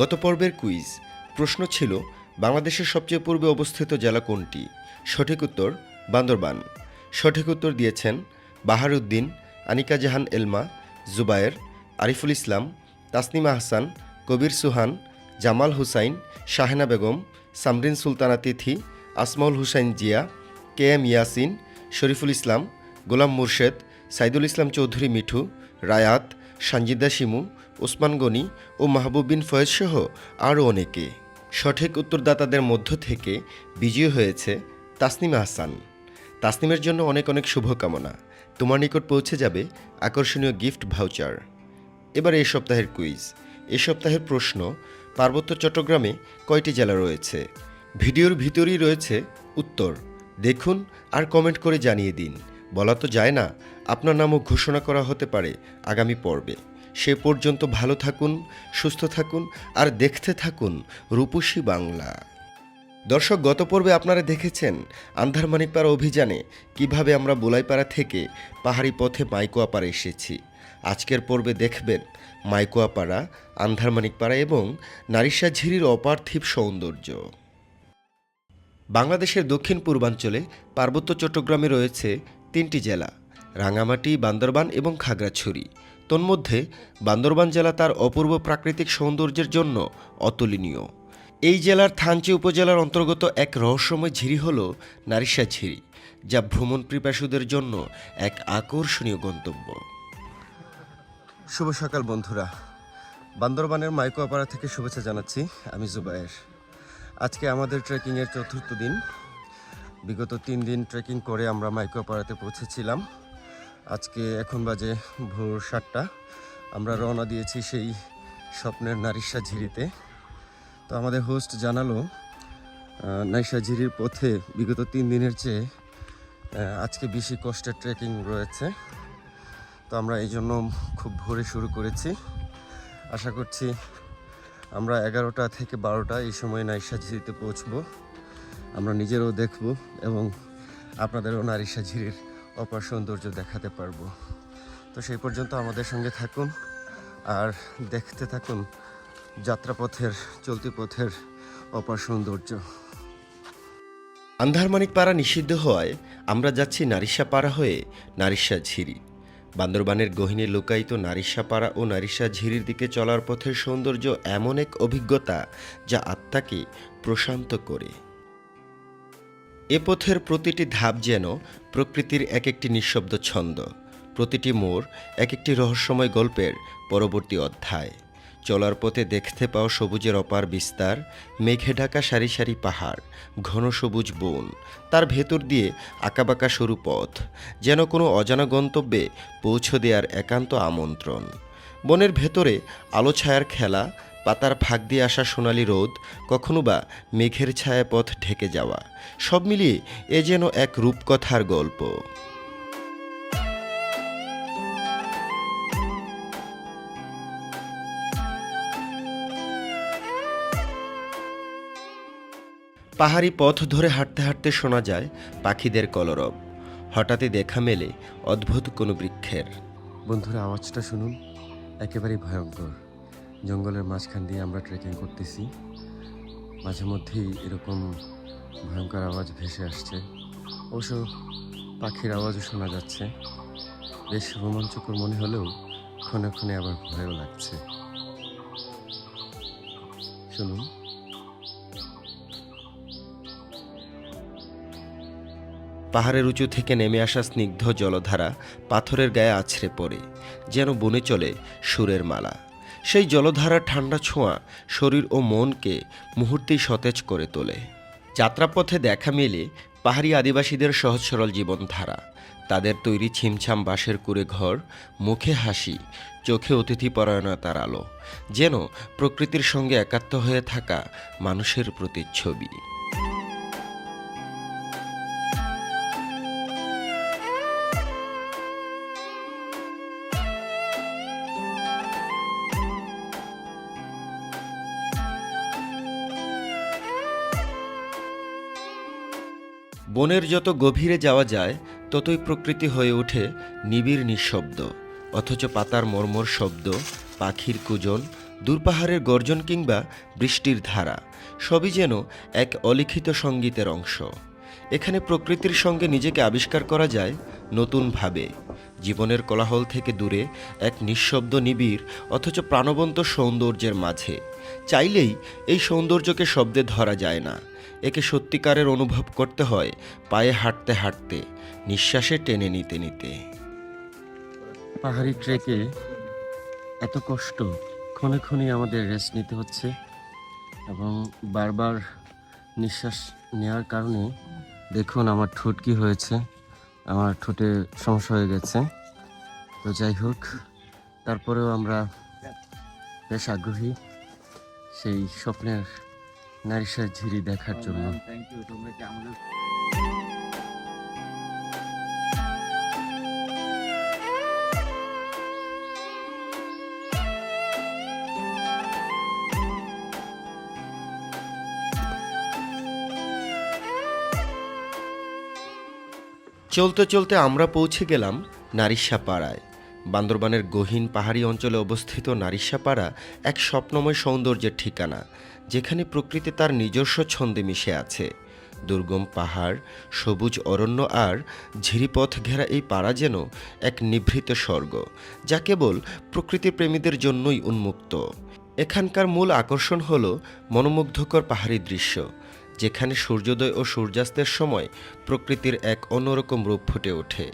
গত পর্বের কুইজ। প্রশ্ন ছিল, বাংলাদেশের সবচেয়ে পূর্বে অবস্থিত জেলা কোনটি? সঠিক উত্তর, বান্দরবান। সঠিক উত্তর দিয়েছেন বাহারউদ্দিন আনিকা জাহান এলমা, জুবায়ের, আরিফুল ইসলাম, তাসনিমা হাসান, কবির সুহান, জামাল হুসাইন, শাহেনা বেগম, সামরিন সুলতানা তিথি, আসমাউল হুসাইন জিয়া, কে এম ইয়াসিন, শরীফুল ইসলাম, গোলাম মুর্শেদ, সাইদুল ইসলাম চৌধুরী মিঠু, রায়াত, সানজিদা শিমু ওসমান গনি ও মাহবুব বিন ফয়েজ সহ আরও অনেকে। সঠিক উত্তরদাতাদের মধ্য থেকে বিজয়ী হয়েছে তাসনিমা হাসান। তাসনিমের জন্য অনেক অনেক শুভকামনা। তোমার নিকট পৌঁছে যাবে আকর্ষণীয় গিফট ভাউচার। এবার এই সপ্তাহের কুইজ। এ সপ্তাহের প্রশ্ন, পার্বত্য চট্টগ্রামে কয়টি জেলা রয়েছে? ভিডিওর ভিতরেই রয়েছে উত্তর। দেখুন আর কমেন্ট করে জানিয়ে দিন। বলা তো যায় না, আপনার নামও ঘোষণা করা হতে পারে আগামী পর্বে। সে পর্যন্ত ভালো থাকুন, সুস্থ থাকুন আর দেখতে থাকুন রূপসী বাংলা। দর্শক, গত পর্বে আপনারা দেখেছেন আন্ধারমানিকপাড়া অভিযানে কীভাবে আমরা বোলাইপাড়া থেকে পাহাড়ি পথে মাইকোয়াপাড়া এসেছি। আজকের পর্বে দেখবেন মাইকোয়াপাড়া, আন্ধারমানিকপাড়া এবং নারিশা ঝিরির অপার্থিব সৌন্দর্য। বাংলাদেশের দক্ষিণ পূর্বাঞ্চলে পার্বত্য চট্টগ্রামে রয়েছে তিনটি জেলা, রাঙামাটি, বান্দরবান এবং খাগড়াছড়ি। তন্মধ্যে বান্দরবান জেলা তার অপূর্ব প্রাকৃতিক সৌন্দর্যের জন্য অতুলনীয়। এই জেলার থানচি উপজেলার অন্তর্গত এক রহস্যময় ঝিরি হল নারিশা ঝিরি, যা ভ্রমণ পিপাসুদের জন্য এক আকর্ষণীয় গন্তব্য। শুভ সকাল বন্ধুরা। বান্দরবানের মাইকোয়াপাড়া থেকে শুভেচ্ছা জানাচ্ছি। আমি জুবায়ের। আজকে আমাদের ট্রেকিংয়ের চতুর্থ দিন। বিগত তিন দিন ট্রেকিং করে আমরা মাইকোয়াপাড়াতে পৌঁছেছিলাম। আজকে এখন বাজে ভোর সাতটা। আমরা রওনা দিয়েছি সেই স্বপ্নের নারিশা ঝিরিতে। তো আমাদের হোস্ট জানালো নারিশা ঝিরির পথে বিগত তিন দিনের চেয়ে আজকে বেশি কষ্টের ট্রেকিং রয়েছে। তো আমরা এই জন্য খুব ভোরে শুরু করেছি। আশা করছি আমরা এগারোটা থেকে বারোটা এই সময় নারিশা ঝিরিতে পৌঁছবো। আমরা নিজেরও দেখব এবং আপনাদেরও নারিশা ঝিরির অপার সৌন্দর্য দেখাতে পারব। তো সেই পর্যন্ত আমাদের সঙ্গে থাকুন আর দেখতে থাকুন যাত্রাপথের, চলতি পথের অপার সৌন্দর্য। আন্ধারমানিক পাড়া নিষিদ্ধ হওয়ায় আমরা যাচ্ছি নারিশা পাড়া হয়ে নারিশা ঝিরি বান্দরবানের গহিনে লুকায়িত নারিশা পাড়া ও নারিশা ঝিরির দিকে চলার পথের সৌন্দর্য এমন এক অভিজ্ঞতা যা আত্মাকে প্রশান্ত করে। এ পথের প্রতিটি ধাপ যেন প্রকৃতির এক একটি নিঃশব্দ ছন্দ। প্রতিটি মোড় এক একটি রহস্যময় গল্পের পরবর্তী অধ্যায়। চলার পথে দেখতে পাও সবুজের অপার বিস্তার, মেঘে ঢাকা সারি সারি পাহাড়, ঘন সবুজ বন, তার ভেতর দিয়ে আঁকাবাঁকা সরু পথ, যেন কোনো অজানা গন্তব্যে পৌঁছে দেওয়ার একান্ত আমন্ত্রণ। বনের ভেতরে আলো ছায়ার খেলা পাতার ফাঁক দিয়ে আসা সোনালি রোদ, কখনো বা মেঘের ছায়া পথ ঢেকে যাওয়া। সব মিলিয়ে এ যেন এক রূপকথার গল্প। পাহাড়ি পথ ধরে হাঁটতে হাঁটতে শোনা যায় পাখিদের কলরব। হঠাৎই দেখা মেলে অদ্ভুত কোনো বৃক্ষের। বন্ধুরা, আওয়াজটা শুনুন। একেবারেই ভয়ঙ্কর। জঙ্গলের মাঝখান দিয়ে আমরা ট্রেকিং করতেছি। মাঝে মধ্যেই এরকম ভয়ঙ্কর আওয়াজ ভেসে আসছে। অবশ্য পাখির আওয়াজও শোনা যাচ্ছে। বেশ রোমাঞ্চকর মনে হলেও ক্ষণে ক্ষণে আবার ভয়ও লাগছে। শুনুন। পাহাড়ের উঁচু থেকে নেমে আসা স্নিগ্ধ জলধারা পাথরের গায়ে আছড়ে পড়ে, যেন বনে চলে সুরের মালা। সেই জলধারার ঠান্ডা ছোঁয়া শরীর ও মনকে মুহূর্তেই সতেজ করে তোলে। যাত্রাপথে দেখা মেলে পাহাড়ি আদিবাসীদের সহজ সরল জীবনধারা। তাদের তৈরি ছিমছাম বাঁশের কুড়ে ঘর, মুখে হাসি, চোখে অতিথি পরায়ণতার আলো, যেন প্রকৃতির সঙ্গে একাত্ম হয়ে থাকা মানুষের প্রতিচ্ছবি। বনের যত গভীরে যাওয়া যায়, ততই প্রকৃতি হয়ে ওঠে নিবিড় নিঃশব্দ। অথচ পাতার মর্মর শব্দ, পাখির কুজন, দূরপাহাড়ের গর্জন কিংবা বৃষ্টির ধারা, সবই যেন এক অলিখিত সঙ্গীতের অংশ। এখানে প্রকৃতির সঙ্গে নিজেকে আবিষ্কার করা যায় নতুনভাবে। জীবনের কোলাহল থেকে দূরে এক নিঃশব্দ নিবিড়, অথচ প্রাণবন্ত সৌন্দর্যের মাঝে। চাইলেই এই সৌন্দর্যকে শব্দে ধরা যায় না। একে সত্যিকারের অনুভব করতে হয় পায়ে হাঁটতে হাঁটতে, নিঃশ্বাসে টেনে নিতে নিতে। পাহাড়ি ট্রেকে এত কষ্ট ক্ষণে ক্ষণে আমাদের রেস্ট নিতে হচ্ছে এবং বারবার নিঃশ্বাস নেওয়ার কারণে দেখুন আমার ঠোঁট কি হয়েছে, আমার ঠোঁটে সমস্যা হয়ে গেছে। তো যাই হোক, তারপরেও আমরা বেশ আগ্রহী সেই স্বপ্নের নারিশার ঝিরি দেখার জন্য। থ্যাংক ইউ তোমরা কি আমাদের চলতে চলতে আমরা পৌঁছে গেলাম নারিশাপাড়ায়। বান্দরবানের গহীন পাহাড়ি অঞ্চলে অবস্থিত নারিশাপাড়া এক স্বপ্নময় সৌন্দর্যের ঠিকানা, যেখানে প্রকৃতি তার নিজস্ব ছন্দে মিশে আছে। দুর্গম পাহাড়, সবুজ অরণ্য আর ঝিরিপথ ঘেরা এই পাড়া যেন এক নিভৃত স্বর্গ, যা কেবল প্রকৃতিপ্রেমীদের জন্যই উন্মুক্ত। এখানকার মূল আকর্ষণ হল মনোমুগ্ধকর পাহাড়ি দৃশ্য, যেখানে সূর্যোদয় ও সূর্যাস্তের সময় প্রকৃতির এক অন্যরকম রূপ ফুটে ওঠে।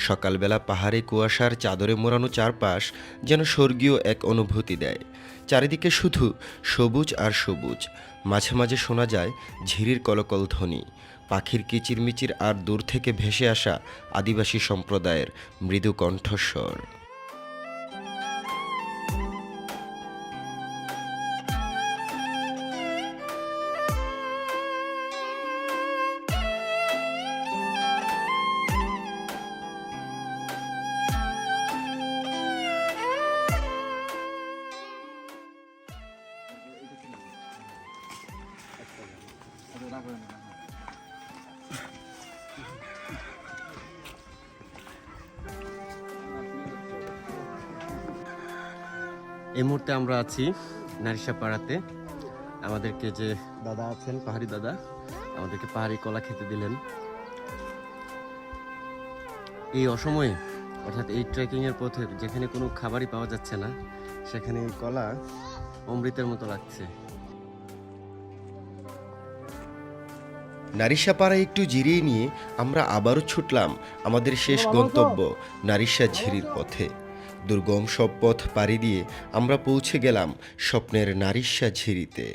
সকালবেলা পাহাড়ে কুয়াশার চাদরে মোড়ানো চারপাশ যেন স্বর্গীয় এক অনুভূতি দেয়। চারিদিকে শুধু সবুজ আর সবুজ। মাঝে মাঝে শোনা যায় ঝিরির কলকল ধ্বনি। পাখির কিচিরমিচির আর দূর থেকে ভেসে আসা আদিবাসী সম্প্রদায়ের মৃদু কণ্ঠস্বর। এই মুহূর্তে আমরা আছি নারিশা পাড়াতে আমাদেরকে যে দাদা আছেন, পাহাড়ি দাদা, আমাদেরকে পাহাড়ি কলা খেতে দিলেন। এই অসময়ে, অর্থাৎ এই ট্রেকিংয়ের পথে যেখানে কোনো খাবারই পাওয়া যাচ্ছে না, সেখানে এই কলা অমৃতের মতো লাগছে। নারিশাপাড়ায় একটু জিরিয়ে নিয়ে আমরা আবারও ছুটলাম আমাদের শেষ গন্তব্য নারিশা ঝিরির পথে। দুর্গম সব পথ পাড়ি দিয়ে আমরা পৌঁছে গেলাম স্বপ্নের নারিশা ঝিরিতে।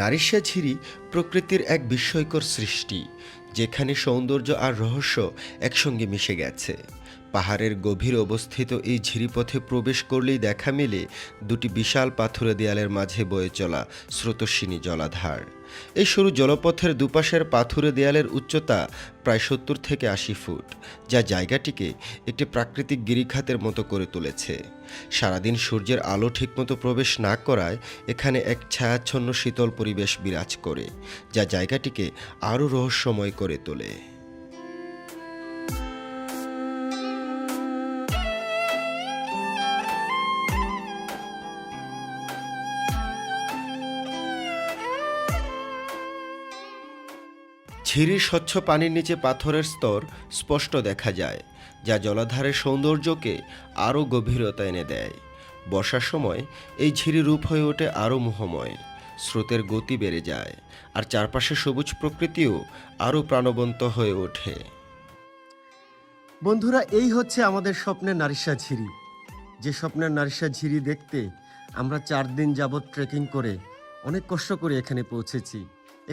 নারিশা ঝিরি প্রকৃতির এক বিস্ময়কর সৃষ্টি, যেখানে সৌন্দর্য আর রহস্য একসঙ্গে মিশে গেছে। পাহাড়ের গভীর অবস্থিত এই ঝিরিপথে প্রবেশ করলেই দেখা মেলে দুটি বিশাল পাথুরে দেয়ালের মাঝে বয়ে চলা স্রোতস্বিনী জলাধার। এই সরু জলপথের দুপাশের পাথুরে দেয়ালের উচ্চতা প্রায় সত্তর থেকে আশি ফুট, যা জায়গাটিকে একটি প্রাকৃতিক গিরিখাতের মতো করে তুলেছে। সারাদিন সূর্যের আলো ঠিকমতো প্রবেশ না করায় এখানে এক ছায়াচ্ছন্ন শীতল পরিবেশ বিরাজ করে, যা জায়গাটিকে আরও রহস্যময় করে তোলে। ঝিরির স্বচ্ছ পানির নিচে পাথরের স্তর স্পষ্ট দেখা যায়, যা জলাধারের সৌন্দর্যকে আরও গভীরতা এনে দেয়। বর্ষার সময় এই ঝিরি রূপ হয়ে ওঠে আরও মোহময়, স্রোতের গতি বেড়ে যায়, আর চারপাশে সবুজ প্রকৃতিও আরও প্রাণবন্ত হয়ে ওঠে। বন্ধুরা, এই হচ্ছে আমাদের স্বপ্নের নারিশা ঝিরি। যে স্বপ্নের নারিশা ঝিরি দেখতে আমরা চার দিন যাবৎ ট্রেকিং করে অনেক কষ্ট করে এখানে পৌঁছেছি।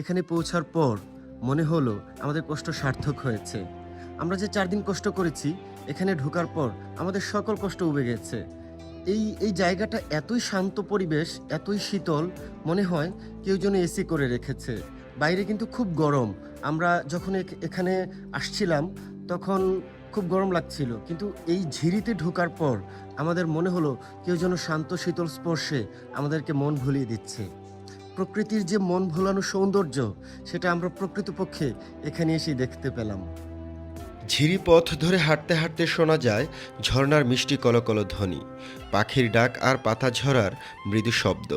এখানে পৌঁছার পর মনে হলো আমাদের কষ্ট সার্থক হয়েছে। আমরা যে চার দিন কষ্ট করেছি, এখানে ঢোকার পর আমাদের সকল কষ্ট উবে গেছে। এই এই জায়গাটা এতই শান্ত পরিবেশ, এতই শীতল, মনে হয় কেউ যেন এসি করে রেখেছে। বাইরে কিন্তু খুব গরম। আমরা যখন এখানে আসছিলাম, তখন খুব গরম লাগছিল। কিন্তু এই ঝিরিতে ঢোকার পর আমাদের মনে হলো কেউ যেন শান্ত, শীতল স্পর্শে আমাদেরকে মন ভুলিয়ে দিচ্ছে। প্রকৃতির যে মন ভোলানো সৌন্দর্য সেটা আমরা প্রকৃতপক্ষে এখানে এসেই দেখতে পেলাম। ঝিরি পথ ধরে হাঁটতে হাঁটতে শোনা যায় ঝর্ণার মিষ্টি কলকল ধ্বনি, পাখির ডাক আর পাতা ঝরার মৃদু শব্দ,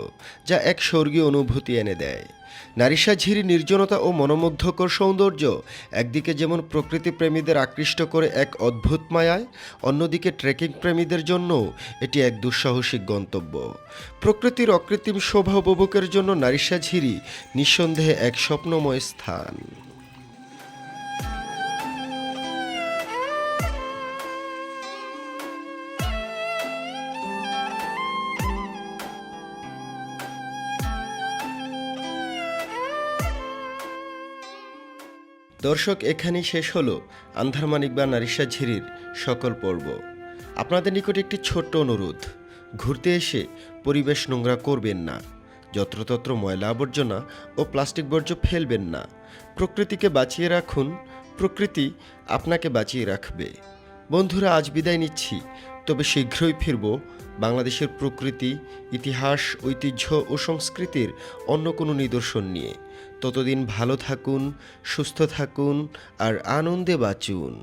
যা এক স্বর্গীয় অনুভূতি এনে দেয়। নারিশা ঝিরি নির্জনতা ও মনোমুগ্ধকর সৌন্দর্য একদিকে যেমন প্রকৃতি প্রেমীদের আকৃষ্ট করে এক অদ্ভুত মায়ায়, অন্যদিকে ট্রেকিং প্রেমীদের জন্য এটি এক দুঃসাহসিক গন্তব্য। প্রকৃতির অকৃত্রিম শোভা উপভোগের জন্য নারিশা ঝিরি নিঃসন্দেহে এক স্বপ্নময় স্থান। দর্শক, এখানেই শেষ হলো আন্ধারমানিক বা নারিশা ঝিরির সকল পর্ব। আপনাদের নিকট একটি ছোট্ট অনুরোধ, ঘুরতে এসে পরিবেশ নোংরা করবেন না, যত্রতত্র ময়লা আবর্জনা ও প্লাস্টিক বর্জ্য ফেলবেন না, প্রকৃতিকে বাঁচিয়ে রাখুন, প্রকৃতি আপনাকে বাঁচিয়ে রাখবে। বন্ধুরা, আজ বিদায় নিচ্ছি, তবে শীঘ্রই ফিরব বাংলাদেশের প্রকৃতি, ইতিহাস, ঐতিহ্য ও সংস্কৃতির অন্য কোনো নিদর্শন নিয়ে। ততদিন ভালো থাকুন সুস্থ থাকুন আর আনন্দে বাঁচুন।